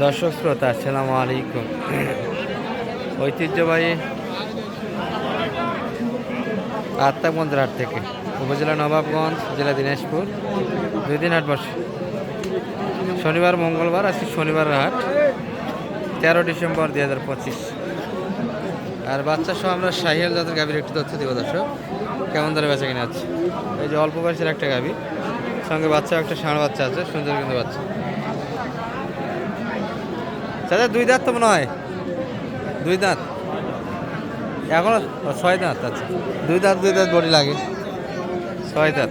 দর্শক শ্রোতা, আসসালামু আলাইকুম। ঐতিহ্যবাহী আত্মাকমন্দির হাট থেকে উপজেলা নবাবগঞ্জ, জেলা দিনাজপুর, দুই দিন হাট বসে। শনিবার, মঙ্গলবার, আজকে শনিবার হাট, তেরো ডিসেম্বর দুই হাজার পঁচিশ। আর বাচ্চা সহ আমরা শাহিয়াল জাতের গাভীর একটু তথ্য দিব দর্শক। কেমন ধরে বেচা কিনে আছে এই যে অল্প বয়সের একটা গাভী, সঙ্গে বাচ্চা একটা ষাঁড় বাচ্চা আছে সুন্দর কিন্তু বাচ্চা। চাচা, দুই দাঁত তো মনে হয়। দুই দাঁত। এখনও ছয় দাঁত আচ্ছা। দুই দাঁত দুই দাঁত বডি লাগে। ছয় দাঁত।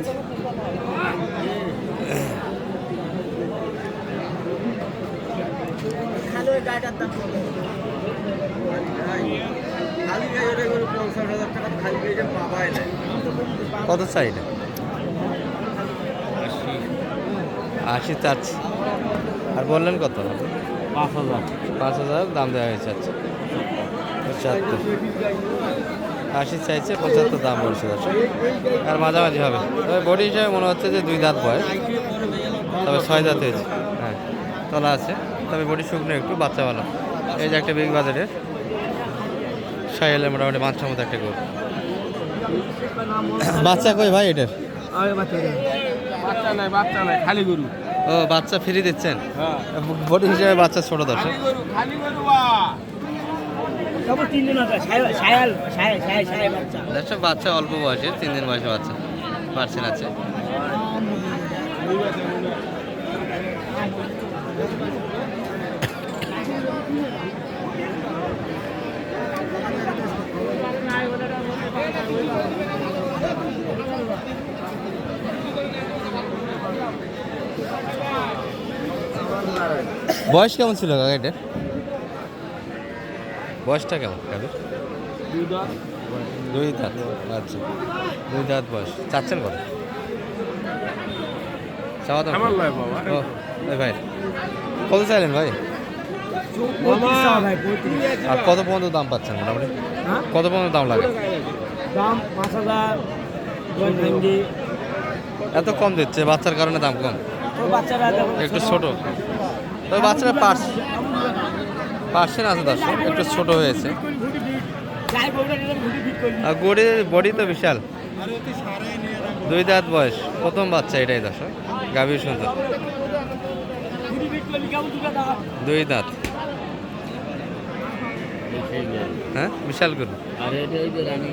কত চাই আশি। চাচ্ছি। আর বললেন কত পাঁচ হাজার। পাঁচ হাজার দাম দেওয়া হয়েছে আচ্ছা। পঁচাত্তর। আশি চাইছে পঁচাত্তর দাম বলছে দর্শক। আর মাঝামাঝি হবে। তবে বডি হিসাবে মনে হচ্ছে যে দুই দাঁত বয়স। তবে ছয় দাঁত হয়েছে। হ্যাঁ তলা আছে। তবে বডি শুকনো একটু বাচ্চা ভালো। এই যে একটা বিগ বাজারের সাইলের মোটামুটি বাচ্চার মতো একটা গরু। বাচ্চা কই ভাই এটার? বাচ্চা নাই বাচ্চা নাই খালি গরু। ও বাচ্চা ফ্রি দিচ্ছেন? ভোট বডি হিসাবে বাচ্চা ছোট দর্শক। গরু খালি গরু বা সব তিন দিন আছে সায়াল সায়াল সায়াল সায়াল সায়াল বাচ্চা। দর্শক বাচ্চা অল্প বয়সে তিন দিন বয়সে বাচ্চা পার্সেন আছে বয়স কেমন ছিল কাকা এটা বয়সটা কেমন কাদের দুই দাঁত। আচ্ছা। দুই দাঁত বয়স। চাচ্ছেন কত? চাওয়া দাম আমার লয় বাবা। ও এই ভাই কত চাইলেন ভাই? আর কত পর্যন্ত দাম পাচ্ছেন মোটামুটি? হ্যাঁ? কত পর্যন্ত দাম লাগে? দাম পাঁচ হাজার এত কম দিচ্ছে বাচ্চার কারণে দাম কম? একটু ছোট। তবে বাচ্চারা পার্স পার্সেন্ট আছে দর্শক, একটু ছোট হয়েছে। আর বডি বডি তো বিশাল। দুই দাঁত বয়স, প্রথম বাচ্চা এটাই দর্শক, গাভীর সুন্দর দুই দাঁত। হ্যাঁ বিশাল গরু।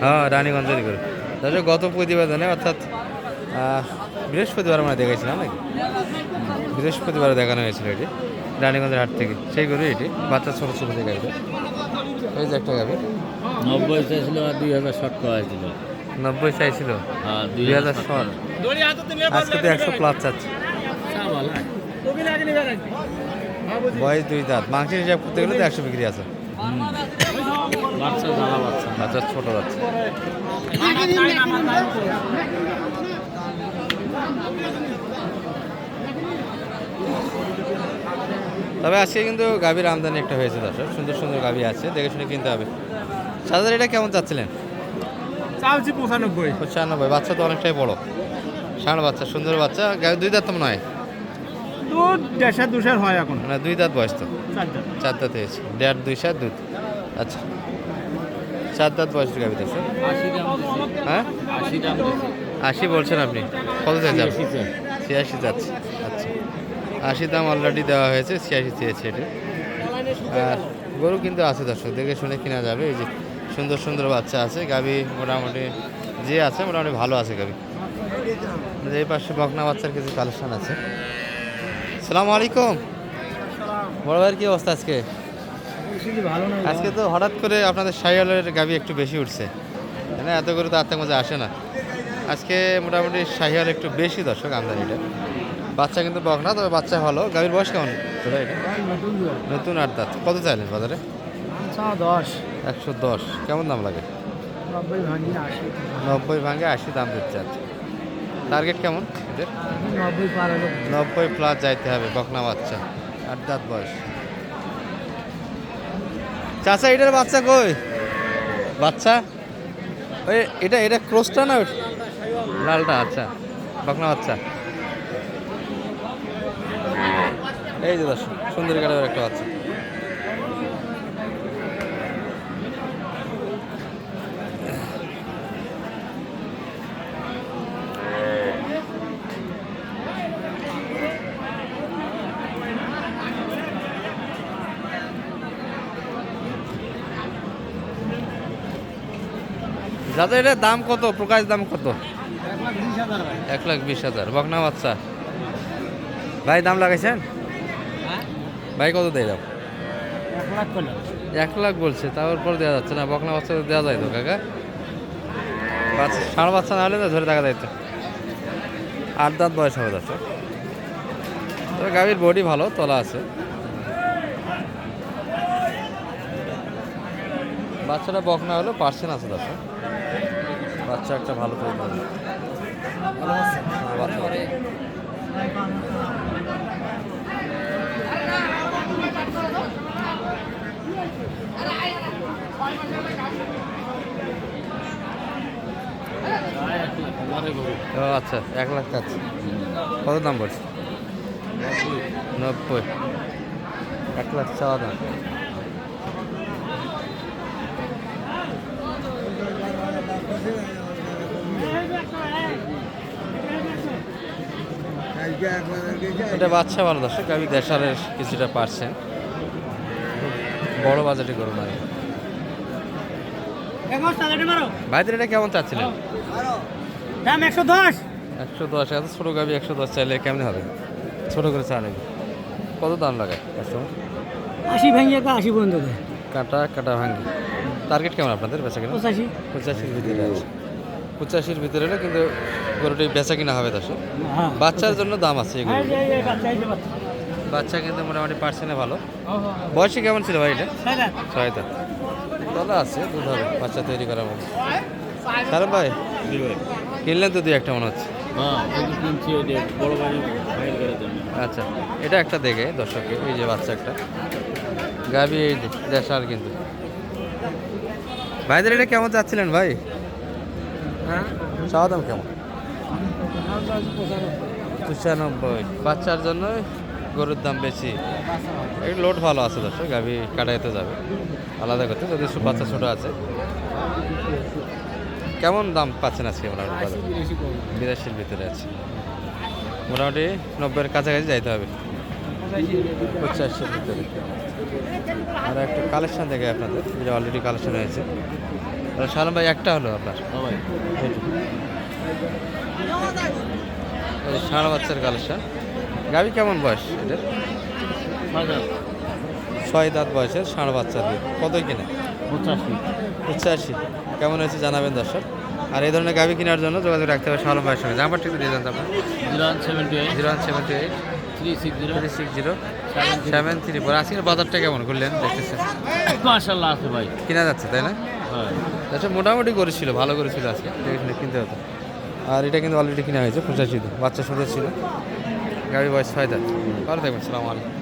হ্যাঁ রানীগঞ্জের গরু। দর্শক, গত প্রতিবেদনে অর্থাৎ বৃহস্পতিবার আমরা দেখেছিলাম নাকি? বৃহস্পতিবার দেখানো হয়েছিল এটি। রানীগঞ্জের হাট থেকে। সেই গরু এটি বাচ্চা ছোটো ছোটো থেকে এটা এই যে একটা গাভি। নব্বই চাইছিল আর দুই হাজার শর্ট করা হয়েছিল। নব্বই চাইছিল? দুই হাজার ষাট আজকে তো একশো প্লাস চাচ্ছে। বয়স দুই দাঁত। মাংসের হিসাব করতে গেলে তো একশো বিক্রি আছে। বাচ্চা জ্বালা বাচ্চা। বাচ্চা ছোট যাচ্ছে তবে আজকে কিন্তু গাভীর আমদানি একটা হয়েছে দর্শক। সুন্দর সুন্দর গাভী আছে দেখে শুনে কিনতে হবে। সাজার এটা কেমন চাচ্ছিলেন? চালছি পঁচানব্বই। পঁচানব্বই বাচ্চা তো অনেকটাই বড়। ষাঁড় বাচ্চা সুন্দর বাচ্চা। গাভী দুই দাঁত তো মনে হয়? দুধ দেড়শার দুশার হয় এখন। মানে দুই দাঁত বয়স তো। চার দাঁত। হয়েছে। দেড় দুই সাত দুধ। আচ্ছা। চার দাঁত বয়সের গাভী দর্শক। আশি হ্যাঁ আশি বলছেন আপনি। কত চাইছেন ছিয়াশি যাচ্ছে আচ্ছা আশি দাম অলরেডি দেওয়া হয়েছে, ছিয়াশি চেয়েছে এটা। আর গরু কিন্তু আছে দর্শক, দেখে শুনে কিনা যাবে। এই যে সুন্দর সুন্দর বাচ্চা আছে গাবি মোটামুটি যে আছে, মোটামুটি ভালো আছে গাবি এই পাশে বকনা বাচ্চার কিছু কালেকশন আছে। সালাম আলাইকুম। বড় ভাইয়ের কি অবস্থা আজকে? আজকে তো হঠাৎ করে আপনাদের সাইয়ালের গাবি একটু বেশি উঠছে। না? এত করে তো আত্মার মধ্যে আসে না। আজকে মোটামুটি শাহিয়াল একটু বেশি দর্শক আমদানিটা। বাচ্চা কিন্তু বক না তবে বাচ্চা ভালো। গাভীর বয়স কেমন? নতুন আট দাঁত। কত চাইলেন বাজারে? আচ্ছা দশ। একশো দশ। কেমন দাম লাগে? নব্বই ভাঙি আশি। দাম দিচ্ছে আচ্ছা। টার্গেট কেমন এদের? নব্বই প্লাস যাইতে হবে বকনা বাচ্চা। আট দাঁত বয়স। চাচা এটার বাচ্চা কই? বাচ্চা? ওই এটা এটা ক্রোসটা না? লালটা আচ্ছা। বকনা বাচ্চা। এই যে দর্শক সুন্দরী কাটার একটা বাচ্চা। দাদা এটার দাম কত? প্রকাশ দাম কত? এক লাখ বিশ হাজার। বকনা বাচ্চা। ভাই দাম লাগাইছেন? ভাই কত দেয় দাম? এক লাখ বলছে তারপর দেওয়া যাচ্ছে না বকনা বাচ্চা দেওয়া যায় তো কাকা? বাচ্চা ষাঁড় বাচ্চা না হলে তো ধরে টাকা যাইতো আট দাঁত বয়স হবে দর্শক। তবে গাভীর বডি ভালো তলা আছে। বাচ্চাটা বকনা হলো পার্সেন্ট আছে দর্শক। বাচ্চা একটা ভালো তৈরি হ্যাঁ, বাচ্চা ও আচ্ছা এক লাখ কাজ কত দাম বলছে নব্বই। এক লাখ চাওয়া দাম। এটা বাচ্চা ভালো, দর্শক, আমি দেশালের কিছুটা পারছেন। বড় বাজারে করুন না ভাইদের এটা কেমন চাচ্ছিলেন দাম একশো দশ। একশো দশ এত ছোটো গাবি একশো দশ চাইলে কেমন হবে? ছোটো করে চা নাকি কত দাম লাগায় কাস্টমার আশি ভেঙে তো আশি পর্যন্ত কাটা কাটা ভাঙ্গি টার্গেট কেমন আপনাদের বেচা কিনা? পঁচাশি। পঁচাশির ভিতরে আছে। পঁচাশির ভিতরে হলে কিন্তু গরুটি বেচা কিনা হবে দশ হ্যাঁ। বাচ্চার জন্য দাম আছে এগুলো। এই যে, এই যে, বাচ্চা, কিন্তু মোটামুটি পার্সেন্টে ভালো। বয়সে কেমন ছিল ভাই এটা? দাঁত তলা আছে দুধ হবে বাচ্চা তৈরি করার মতো। সালাম ভাই কিনলেন তো দুই একটা মনে হচ্ছে। আচ্ছা এটা একটা দেখে দর্শককে এই যে বাচ্চা একটা। গাবি এই যে দেশাল কিন্তু। ভাইদের এটা কেমন চাচ্ছিলেন ভাই? হ্যাঁ? চাওয়া দাম কেমন? পঁচানব্বই। বাচ্চার জন্য গরুর দাম বেশি। এই লোড ভালো আছে দর্শক গাভি কাটাইতে যাবে। আলাদা করতে যদি বাচ্চা ছোটো আছে। কেমন দাম পাচ্ছেন আজকে মোটামুটি? বিরাশির ভিতরে আছে। মোটামুটি নব্বইয়ের কাছাকাছি যাইতে হবে। পঁচাশির ভিতরে। আর একটা কালেকশন দেখে আপনাদের যেটা অলরেডি কালেকশন হয়েছে। সালাম ভাই একটা হলো আপনার? ষাঁড় বাচ্চার কালেকশন গাভি কেমন বয়স? এদের ছয় দাঁত বয়সের ষাঁড় বাচ্চা দিয়ে কতই কিনে? পঁচাশি। কেমন হয়েছে জানাবেন দর্শক? আর এই ধরনের গাভি কেনার জন্য যোগাযোগ রাখতে হবে শালম ভাইয়ের সঙ্গে। নাম্বারটি একটু দিয়ে দেন আপনার। Zero one seventy eight. Three six zero. Three six zero. Seven three. Four. আজকের বাজারটা কেমন করলেন দেখতেছেন? মাশাল্লাহ আছে ভাই। কেনা যাচ্ছে তাই না? হ্যাঁ। আচ্ছা মোটামুটি করেছিল ভালো করেছিল আজকে। দেখে কিনতে হতো। আর এটা কিন্তু অলরেডি কিনা হয়েছে পঁচাশি বাচ্চা সুন্দর ছিল। গাড়ি বয়স ছয় দাঁত ভালো থাকবেন সালাম আলাইকুম